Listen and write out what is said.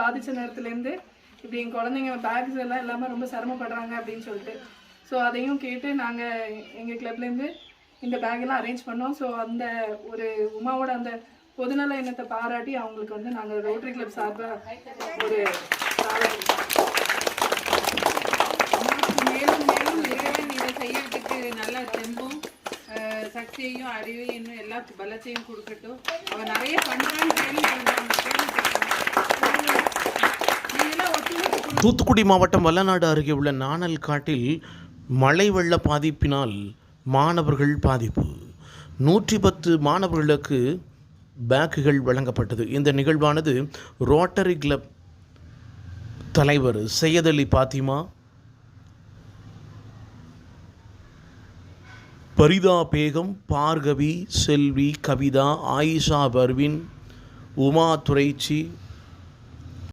பாதித்த நேரத்துலேருந்து இப்படி என் குழந்தைங்க பேக்ஸ் எல்லாம் இல்லாமல் ரொம்ப சிரமப்படுறாங்க அப்படின்னு சொல்லிட்டு. ஸோ அதையும் கேட்டு நாங்கள் எங்கள் கிளப்லேருந்து இந்த பேக்கெல்லாம் அரேஞ்ச் பண்ணோம். ஸோ அந்த ஒரு உமாவோட அந்த பொதுநல எண்ணத்தை பாராட்டி அவங்களுக்கு வந்து நாங்கள் ரோட்டரி கிளப் சார்பாக ஒரு மேலும் மேலும் இறைவன் இதை செய்யறதுக்கு நல்ல தெம்பும் சக்தியையும் அறிவையும் இன்னும் எல்லா பலத்தையும் கொடுக்கட்டும். அவர் நிறைய பண்றான்னு கேள்விப்படுறாங்க தூத்துக்குடி மாவட்டம் வல்லநாடு அருகே உள்ள நாணல் காட்டில் மழை வெள்ள பாதிப்பினால் மாணவர்கள் பாதிப்பு. நூற்றி பத்து மாணவர்களுக்கு பேக்குகள் வழங்கப்பட்டது. இந்த நிகழ்வானது ரோட்டரி கிளப் தலைவர் சையத் அலி பாத்திமா பரிதா பேகம் பார்கவி செல்வி கவிதா ஆயிஷா பர்வின் உமா துரைச்சி